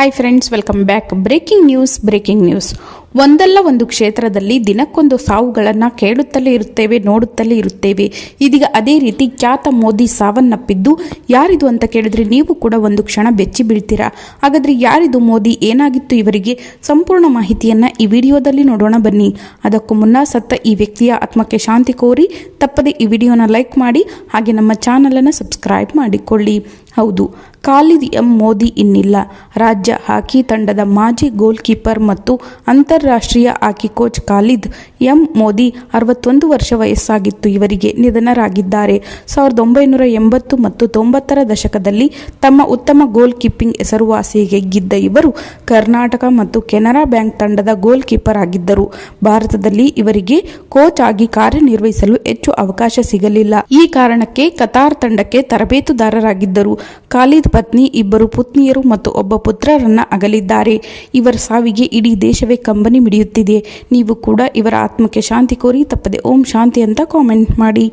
Hi friends welcome back breaking news breaking news ಒಂದಲ್ಲ ಒಂದು ಕ್ಷೇತ್ರದಲ್ಲಿ ದಿನಕ್ಕೊಂದು ಸಾವುಗಳನ್ನು ಕೇಳುತ್ತಲೇ ಇರುತ್ತೇವೆ, ನೋಡುತ್ತಲೇ ಇರುತ್ತೇವೆ. ಇದೀಗ ಅದೇ ರೀತಿ ಖ್ಯಾತ ಮೋದಿ ಸಾವನ್ನಪ್ಪಿದ್ದು, ಯಾರಿದು ಅಂತ ಕೇಳಿದ್ರೆ ನೀವು ಕೂಡ ಒಂದು ಕ್ಷಣ ಬೆಚ್ಚಿ ಬೀಳ್ತೀರಾ? ಹಾಗಾದರೆ ಯಾರಿದು ಮೋದಿ? ಏನಾಗಿತ್ತು ಇವರಿಗೆ? ಸಂಪೂರ್ಣ ಮಾಹಿತಿಯನ್ನು ಈ ವಿಡಿಯೋದಲ್ಲಿ ನೋಡೋಣ ಬನ್ನಿ. ಅದಕ್ಕೂ ಮುನ್ನ ಸತ್ತ ಈ ವ್ಯಕ್ತಿಯ ಆತ್ಮಕ್ಕೆ ಶಾಂತಿ ಕೋರಿ, ತಪ್ಪದೆ ಈ ವಿಡಿಯೋನ ಲೈಕ್ ಮಾಡಿ, ಹಾಗೆ ನಮ್ಮ ಚಾನಲನ್ನು ಸಬ್ಸ್ಕ್ರೈಬ್ ಮಾಡಿಕೊಳ್ಳಿ. ಹೌದು ಖಾಲಿದ್ ಎಂ ಮೋದಿ ಇನ್ನಿಲ್ಲ. ರಾಜ್ಯ ಹಾಕಿ ತಂಡದ ಮಾಜಿ ಗೋಲ್ ಕೀಪರ್ ಮತ್ತು ಅಂತಾರಾಷ್ಟ್ರೀಯ hockey coach Khalid M Modi ಅರವತ್ತೊಂದು ವರ್ಷ ವಯಸ್ಸಾಗಿತ್ತು. ಇವರಿಗೆ ನಿಧನರಾಗಿದ್ದಾರೆ. ಸಾವಿರದ ಒಂಬೈನೂರ ಎಂಬತ್ತು ಮತ್ತು ತೊಂಬತ್ತರ ದಶಕದಲ್ಲಿ ತಮ್ಮ ಉತ್ತಮ ಗೋಲ್ ಕೀಪಿಂಗ್ ಹೆಸರುವಾಸಿಗೆದ್ದ ಇವರು ಕರ್ನಾಟಕ ಮತ್ತು ಕೆನರಾ ಬ್ಯಾಂಕ್ ತಂಡದ ಗೋಲ್ ಕೀಪರ್ ಆಗಿದ್ದರು. ಭಾರತದಲ್ಲಿ ಇವರಿಗೆ ಕೋಚ್ ಆಗಿ ಕಾರ್ಯನಿರ್ವಹಿಸಲು ಹೆಚ್ಚು ಅವಕಾಶ ಸಿಗಲಿಲ್ಲ. ಈ ಕಾರಣಕ್ಕೆ ಕತಾರ್ ತಂಡಕ್ಕೆ ತರಬೇತುದಾರರಾಗಿದ್ದರು. ಖಾಲಿದ್ ಪತ್ನಿ, ಇಬ್ಬರು ಪುತ್ನಿಯರು ಮತ್ತು ಒಬ್ಬ ಪುತ್ರರನ್ನ ಅಗಲಿದ್ದಾರೆ. ಇವರ ಸಾವಿಗೆ ಇಡೀ ದೇಶವೇ ಕಂಬನಿ ಮಿಡಿಯುತ್ತಿದೆ. ನೀವು ಕೂಡ ಇವರ ಆತ್ಮಕ್ಕೆ ಶಾಂತಿ ಕೋರಿ ತಪ್ಪದೆ ಓಂ ಶಾಂತಿ ಅಂತ ಕಾಮೆಂಟ್ ಮಾಡಿ.